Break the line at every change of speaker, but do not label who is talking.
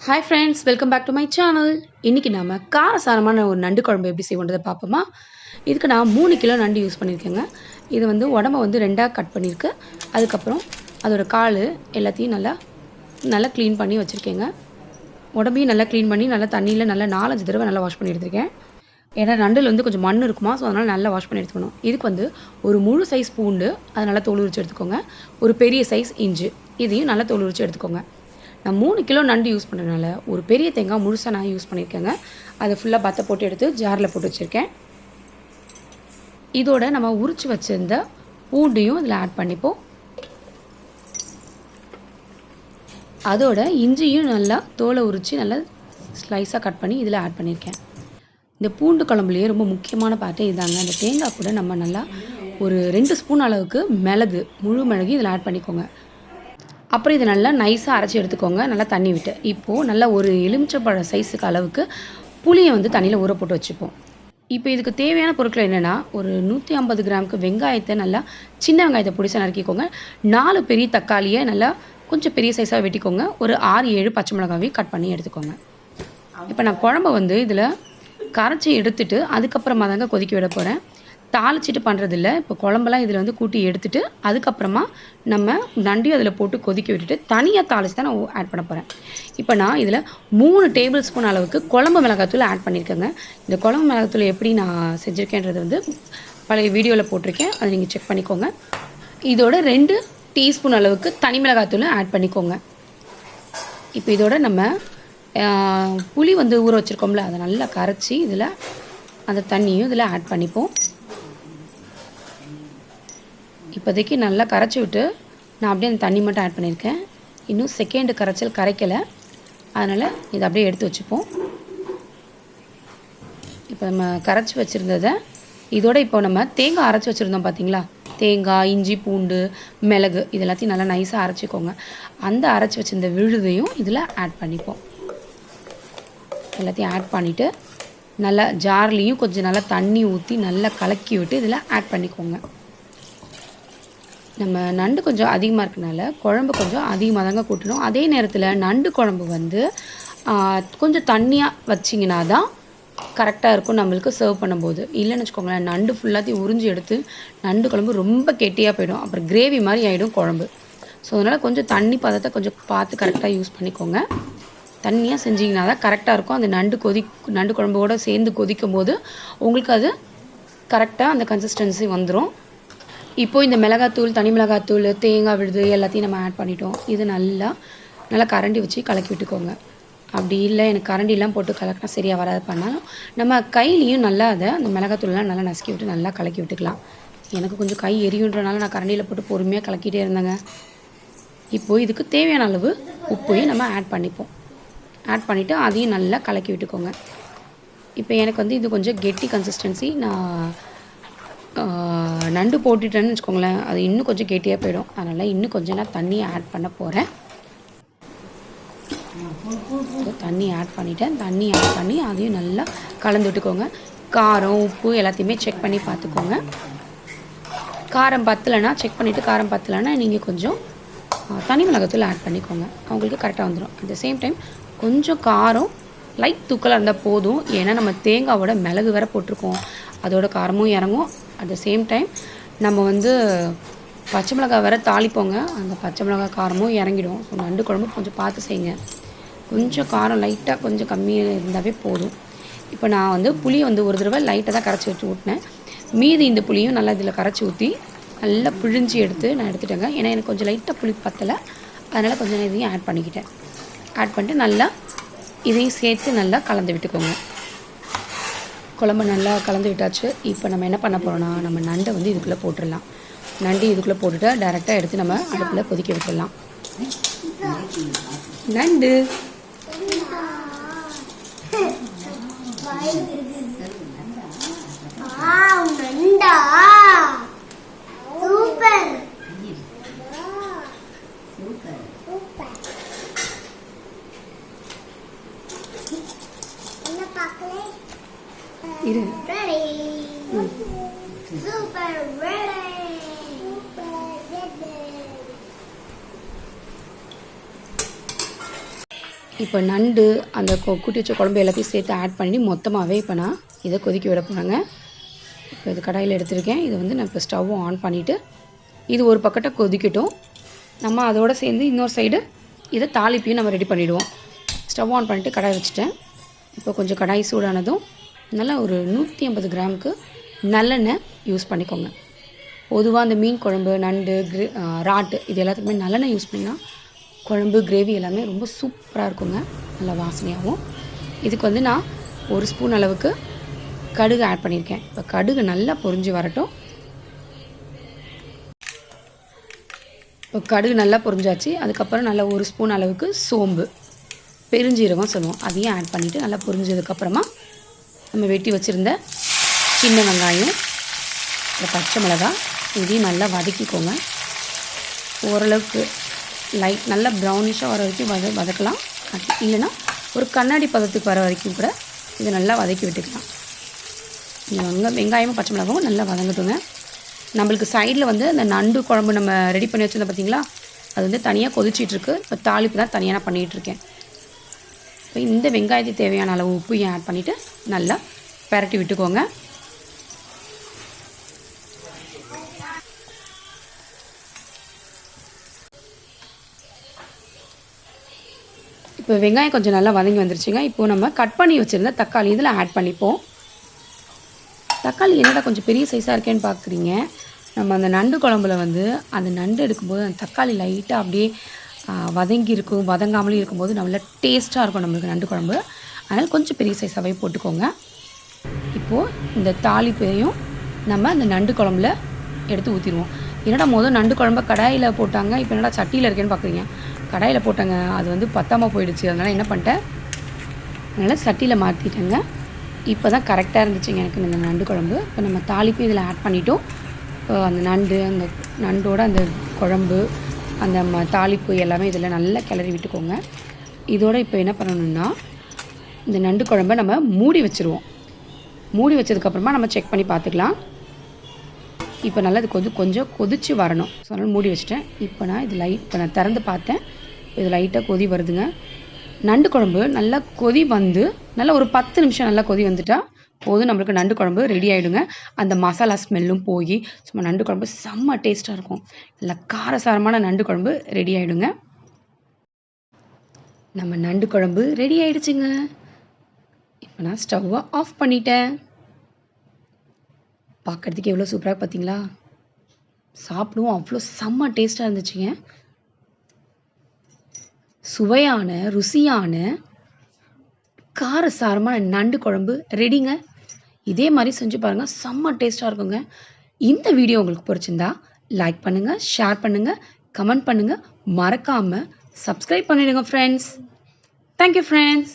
Hi friends welcome back to my channel இன்றைக்கி நாம காரசாரமான ஒரு நண்டு குழம்பு எப்படி செய்வோன்றதை பார்ப்போமா? இதுக்கு நான் மூணு கிலோ நண்டு யூஸ் பண்ணியிருக்கேங்க. இது வந்து உடம்ப வந்து ரெண்டாக கட் பண்ணியிருக்கு. அதுக்கப்புறம் அதோட கால் எல்லாத்தையும் நல்லா நல்லா க்ளீன் பண்ணி வச்சுருக்கேங்க. உடம்பையும் நல்லா க்ளீன் பண்ணி நல்லா தண்ணியில் நல்லா நாலஞ்சு தடவை நல்லா வாஷ் பண்ணி எடுத்திருக்கேன். ஏன்னா நண்டில் வந்து கொஞ்சம் மண் இருக்குமா ஸோ அதனால் நல்லா வாஷ் பண்ணி எடுத்துக்கணும். இதுக்கு வந்து ஒரு முழு சைஸ் பூண்டு அதை நல்லா தோல் உரிச்சு எடுத்துக்கோங்க. ஒரு பெரிய சைஸ் இஞ்சி இதையும் நல்லா தோல் உரிச்சு எடுத்துக்கோங்க. நான் மூணு கிலோ நண்டு யூஸ் பண்ணுறதுனால ஒரு பெரிய தேங்காய் முழுசாக நான் யூஸ் பண்ணியிருக்கேங்க. அதை ஃபுல்லாக பற்ற போட்டு எடுத்து ஜாரில் போட்டு வச்சுருக்கேன். இதோட நம்ம உரிச்சு வச்சுருந்த பூண்டையும் இதில் ஆட் பண்ணிப்போம். அதோட இஞ்சியும் நல்லா தோலை உரித்து நல்லா ஸ்லைஸாக கட் பண்ணி இதில் ஆட் பண்ணியிருக்கேன். இந்த பூண்டு குழம்புலேயே ரொம்ப முக்கியமான பார்ட்டே இதாங்க. அந்த தேங்காய் கூட நம்ம நல்லா ஒரு ரெண்டு ஸ்பூன் அளவுக்கு மிளகு முழு மிளகு இதில் ஆட் பண்ணிக்கோங்க. அப்புறம் இதை நல்லா நைஸாக அரைச்சி எடுத்துக்கோங்க. நல்லா தண்ணி விட்டு. இப்போது நல்லா ஒரு எலுமிச்சப்பழம் சைஸுக்கு அளவுக்கு புளியை வந்து தண்ணியில் ஊற போட்டு வச்சுப்போம். இப்போ இதுக்கு தேவையான பொருட்கள் என்னென்னா ஒரு நூற்றி ஐம்பது கிராமுக்கு வெங்காயத்தை நல்லா சின்ன வெங்காயத்தை பிடிச்சா நறுக்கிக்கோங்க. நாலு பெரிய தக்காளியை நல்லா கொஞ்சம் பெரிய சைஸாக வெட்டிக்கோங்க. ஒரு ஆறு ஏழு பச்சை மிளகாவையும் கட் பண்ணி எடுத்துக்கோங்க. இப்போ நான் குழம்ப வந்து இதில் கரைச்சி எடுத்துட்டு அதுக்கப்புறமா தாங்க கொதிக்க விட போகிறேன் தாளிச்சிட்டு பண்ணுறதில்ல இப்போ குழம்பெல்லாம் இதில் வந்து கூட்டி எடுத்துட்டு அதுக்கப்புறமா நம்ம நண்டையும் அதில் போட்டு கொதிக்க விட்டுட்டு தனியாக தாளிச்சு தான் நான் ஆட் பண்ண போகிறேன் இப்போ நான் இதில் மூணு டேபிள் ஸ்பூன் அளவுக்கு குழம்பு மிளகாத்தூள் ஆட் பண்ணியிருக்கேங்க. இந்த குழம்பு மிளகாத்தூள் எப்படி நான் செஞ்சுருக்கேன்றது வந்து பழைய வீடியோவில் போட்டிருக்கேன். அதை நீங்கள் செக் பண்ணிக்கோங்க. இதோட ரெண்டு டீஸ்பூன் அளவுக்கு தனி மிளகாத்தூள் ஆட் பண்ணிக்கோங்க. இப்போ இதோட நம்ம புளி வந்து ஊற வச்சுருக்கோம்ல அதை நல்லா கரைச்சி இதில் அந்த தண்ணியும் இதில் ஆட் பண்ணிப்போம். இப்போதைக்கு நல்லா கரைச்சி விட்டு நான் அப்படியே அந்த தண்ணி மட்டும் ஆட் பண்ணியிருக்கேன். இன்னும் செகண்டு கரைச்சல் கரைக்கலை. அதனால் இதை அப்படியே எடுத்து வச்சுப்போம். இப்போ நம்ம கரைச்சி வச்சுருந்ததை இதோட இப்போ நம்ம தேங்காய் அரைச்சி வச்சுருந்தோம் பார்த்தீங்களா? தேங்காய் இஞ்சி பூண்டு மிளகு இது எல்லாத்தையும் நல்லா நைஸாக அரைச்சிக்கோங்க. அந்த அரைச்சி வச்சிருந்த விழுதையும் இதில் ஆட் பண்ணிப்போம். எல்லாத்தையும் ஆட் பண்ணிவிட்டு நல்லா ஜார்லேயும் கொஞ்சம் நல்லா தண்ணி ஊற்றி நல்லா கலக்கி விட்டு இதில் ஆட் பண்ணிக்கோங்க. நம்ம நண்டு கொஞ்சம் அதிகமாக இருக்கனால குழம்பு கொஞ்சம் அதிகமாக தாங்க கூட்டணும். அதே நேரத்தில் நண்டு குழம்பு வந்து கொஞ்சம் தண்ணியாக வச்சிங்கன்னா தான் கரெக்டாக இருக்கும் நம்மளுக்கு சர்வ் பண்ணும்போது. இல்லைன்னு வச்சுக்கோங்களேன் நண்டு ஃபுல்லாத்தையும் உறிஞ்சி எடுத்து நண்டு குழம்பு ரொம்ப கெட்டியாக போயிடும். அப்புறம் கிரேவி மாதிரி ஆகிடும் குழம்பு. ஸோ அதனால் கொஞ்சம் தண்ணி பதத்தை கொஞ்சம் பார்த்து கரெக்டாக யூஸ் பண்ணிக்கோங்க. தண்ணியாக செஞ்சிங்கன்னா தான் கரெக்டாக இருக்கும். அந்த நண்டு கொதி நண்டு குழம்போடு சேர்ந்து கொதிக்கும் போது உங்களுக்கு அது கரெக்டாக அந்த கன்சிஸ்டன்சி வந்துடும் இப்போது இந்த மிளகாத்தூள் தனி மிளகாத்தூள் தேங்காய் விழுது எல்லாத்தையும் நம்ம ஆட் பண்ணிட்டோம். இது நல்லா நல்லா கரண்டி வச்சு கலக்கி விட்டுக்கோங்க. அப்படி இல்லை எனக்கு கரண்டிலாம் போட்டு கலக்கினா சரியாக வராது. பண்ணாலும் நம்ம கையிலையும் நல்லா அதை அந்த மிளகாத்தூள்லாம் நல்லா நசுக்கி விட்டு நல்லா கலக்கி விட்டுக்கலாம். எனக்கு கொஞ்சம் கை எரியுன்றனால நான் கரண்டியில் போட்டு பொறுமையாக கலக்கிட்டே இருந்தேங்க. இப்போது இதுக்கு தேவையான அளவு உப்பையும் நம்ம ஆட் பண்ணிப்போம். ஆட் பண்ணிவிட்டு அதையும் நல்லா கலக்கி விட்டுக்கோங்க. இப்போ எனக்கு வந்து இது கொஞ்சம் கெட்டி கன்சிஸ்டன்சி நான் நண்டு போட்டுட்டேன்னு வச்சுக்கோங்களேன். அது இன்னும் கொஞ்சம் கெட்டியாக போயிடும். அதனால் இன்னும் கொஞ்சம் நான் தண்ணியை ஆட் பண்ண போகிறேன் தண்ணி ஆட் பண்ணிட்டேன். தண்ணி ஆட் பண்ணி அதையும் நல்லா கலந்து விட்டுக்கோங்க. காரம் உப்பு எல்லாத்தையுமே செக் பண்ணி பார்த்துக்கோங்க. காரம் பத்தலைன்னா செக் பண்ணிவிட்டு காரம் பத்தலைன்னா நீங்கள் கொஞ்சம் தனி மிளகாத்தூள் ஆட் பண்ணிக்கோங்க. அவங்களுக்கு கரெக்டாக வந்துடும் அட் த சேம் டைம் கொஞ்சம் காரம் லைட் தூக்கலாக இருந்தால் போதும். ஏன்னா நம்ம தேங்காவோட மிளகு வேற போட்டிருக்கோம். அதோட காரமும் இறங்கும். அட் த சேம் டைம் நம்ம வந்து பச்சை மிளகாய் வேற தாளிப்போங்க. அந்த பச்சை மிளகாய் காரமும் இறங்கிடும். ஸோ நண்டு குழம்பு கொஞ்சம் பார்த்து செய்யுங்க. கொஞ்சம் காரம் லைட்டாக கொஞ்சம் கம்மியாக இருந்தாவே போதும். இப்போ நான் வந்து புளியை வந்து ஒரு தடவை லைட்டாக தான் கரைச்சி வச்சு ஊட்டினேன். மீதி இந்த புளியும் நல்லா இதில் கரைச்சி ஊற்றி நல்லா பிழிஞ்சு எடுத்து நான் எடுத்துட்டேங்க. ஏன்னா எனக்கு கொஞ்சம் லைட்டாக புளி பத்தலை. அதனால் கொஞ்சம் இதையும் ஆட் பண்ணிக்கிட்டேன். ஆட் பண்ணிட்டு நல்லா இதையும் சேர்த்து நல்லா கலந்து விட்டுக்கோங்க. குழம்பு நல்லா கலந்து விட்டாச்சு இப்போ நம்ம என்ன பண்ண போகிறோம்னா நம்ம நண்டை வந்து இதுக்குள்ளே போட்டுடலாம் நண்டு இதுக்குள்ளே போட்டுட்டு டேரெக்டாக எடுத்து நம்ம அடுப்பில் கொதிக்க விட்டுடலாம் நண்டு.
சூப்பர் சூப்பர் என்ன பார்க்கல
இரு.
Ready super ready super ready
இப்போ நண்டு அந்த கூட்டி வச்ச குழம்பு எல்லாத்தையும் சேர்த்து ஆட் பண்ணி மொத்தமாகவே இப்போ நான் இதை கொதிக்க விட போகிறேங்க இப்போ இது கடாயில் எடுத்திருக்கேன். இதை வந்து நான் இப்போ ஸ்டவ்வும் ஆன் பண்ணிவிட்டு இது ஒரு பக்கத்தை கொதிக்கட்டும். நம்ம அதோட சேர்ந்து இன்னொரு சைடு இதை தாளிப்பையும் நம்ம ரெடி பண்ணிவிடுவோம் ஸ்டவ் ஆன் பண்ணிவிட்டு கடாய் வச்சுட்டேன். இப்போ கொஞ்சம் கடாய் சூடானதும் நல்லா ஒரு நூற்றி ஐம்பது கிராமுக்கு நல்லெண்ணெய் யூஸ் பண்ணிக்கோங்க. பொதுவாக அந்த மீன் குழம்பு நண்டு கிரே ராட்டு இது எல்லாத்துக்குமே நல்லெண்ணெய் யூஸ் பண்ணிங்கன்னா குழம்பு கிரேவி எல்லாமே ரொம்ப சூப்பராக இருக்குங்க. நல்லா வாசனையாகவும் இதுக்கு வந்து நான் ஒரு ஸ்பூன் அளவுக்கு கடுகு ஆட் பண்ணியிருக்கேன். இப்போ கடுகு நல்லா பொரிஞ்சு வரட்டும். இப்போ கடுகு நல்லா பொரிஞ்சாச்சு அதுக்கப்புறம் நல்லா ஒரு ஸ்பூன் அளவுக்கு சோம்பு. பெருஞ்சீரகம் சொல்லுவோம். அதையும் ஆட் பண்ணிவிட்டு நல்லா பொரிஞ்சதுக்கப்புறமா நம்ம வெட்டி வச்சுருந்த சின்ன வெங்காயம் இந்த பச்சை மிளகா இதையும் நல்லா வதக்கிக்கோங்க. ஓரளவுக்கு லைட் நல்லா ப்ரௌனிஷாக வர வரைக்கும் வத வதக்கலாம். இல்லைனா இல்லைன்னா ஒரு கண்ணாடி பதத்துக்கு வர வரைக்கும் கூட இதை நல்லா வதக்கி விட்டுக்கலாம். இந்த வெங்க வெங்காயமும் பச்சை மிளகாவும் நல்லா வதங்கட்டுங்க. நம்மளுக்கு சைடில் வந்து அந்த நண்டு குழம்பு நம்ம ரெடி பண்ணி வச்சுருந்தோம் பார்த்தீங்களா அது வந்து தனியாக கொதிச்சிட்ருக்கு இப்போ தாளிப்பு தான் தனியாக நான் பண்ணிகிட்டு இருக்கேன். இப்போ இந்த வெங்காயத்துக்கு தேவையான அளவு உப்பையும் ஆட் பண்ணிவிட்டு நல்லா பரட்டி விட்டுக்கோங்க. இப்போ வெங்காயம் கொஞ்சம் நல்லா வதங்கி வந்துருச்சுங்க. இப்போ நம்ம கட் பண்ணி வச்சுருந்த தக்காளி இதில் ஆட் பண்ணிப்போம். தக்காளி என்னடா கொஞ்சம் பெரிய சைஸாக இருக்கேன்னு பார்க்குறீங்க நம்ம அந்த நண்டு குழம்புல வந்து அந்த நண்டு எடுக்கும்போது அந்த தக்காளி லைட்டாக அப்படியே வதங்கி இருக்கும் வதங்காமலும் இருக்கும்போது நல்லா டேஸ்ட்டாக இருக்கும் நம்மளுக்கு நண்டு குழம்பு. அதனால் கொஞ்சம் பெரிய சைஸாகவே போட்டுக்கோங்க. இப்போது இந்த தாளிப்பையும் நம்ம அந்த நண்டு குழம்புல எடுத்து ஊற்றிடுவோம் என்னடா முதல் நண்டு குழம்ப கடாயில் போட்டாங்க இப்போ என்னடா சட்டியில் இருக்கேன்னு பார்க்குறீங்க கடாயில் போட்டாங்க அது வந்து பத்தாமல் போயிடுச்சு. அதனால் என்ன பண்ணிட்டேன்? அதனால் சட்டியில் மாற்றிட்டேங்க இப்போ தான் கரெக்டாக இருந்துச்சுங்க எனக்கு இந்த நண்டு குழம்பு. இப்போ நம்ம தாளிப்பு இதில் ஆட் பண்ணிட்டோம். இப்போ அந்த நண்டு அந்த நண்டோட அந்த குழம்பு அந்த ம தாளிப்பு எல்லாமே இதில் நல்லா கிளறி விட்டுக்கோங்க. இதோட இப்போ என்ன பண்ணணுன்னா இந்த நண்டு குழம்ப நம்ம மூடி வச்சுருவோம். மூடி வச்சதுக்கப்புறமா நம்ம செக் பண்ணி பார்த்துக்கலாம். இப்போ நல்லா இது கொஞ்சம் கொஞ்சம் கொதிச்சு வரணும். ஸோ அதனால் மூடி வச்சிட்டேன். இப்போ நான் இது லைட் இப்போ நான் திறந்து பார்த்தேன். இது லைட்டாக கொதி வருதுங்க. நண்டு குழம்பு நல்லா கொதி வந்து நல்லா ஒரு பத்து நிமிஷம் நல்லா கொதி வந்துட்டால் போதும். நம்மளுக்கு நண்டு குழம்பு ரெடி ஆகிடுங்க அந்த மசாலா ஸ்மெல்லும் போய் சும்மா நண்டு குழம்பு செம்ம டேஸ்ட்டாக இருக்கும். நல்லா காரசாரமான நண்டு குழம்பு ரெடி ஆகிடுங்க நம்ம நண்டு குழம்பு ரெடி ஆயிடுச்சுங்க. இப்போ நான் ஸ்டவ்வை ஆஃப் பண்ணிட்டேன். பார்க்குறதுக்கு எவ்வளோ சூப்பராக பார்த்தீங்களா சாப்பிடுவோம் அவ்வளோ செம்ம டேஸ்ட்டாக இருந்துச்சுங்க. சுவையான ருசியான காரசாரமான நண்டு குழம்பு ரெடிங்க இதே மாதிரி செஞ்சு பாருங்கள் செம்ம டேஸ்ட்டாக இருக்குங்க. இந்த வீடியோ உங்களுக்கு பிடிச்சிருந்தா லைக் பண்ணுங்கள் ஷேர் பண்ணுங்கள் கமெண்ட் பண்ணுங்கள் மறக்காமல் சப்ஸ்கிரைப் பண்ணிடுங்க ஃப்ரெண்ட்ஸ் தேங்க்யூ ஃப்ரெண்ட்ஸ்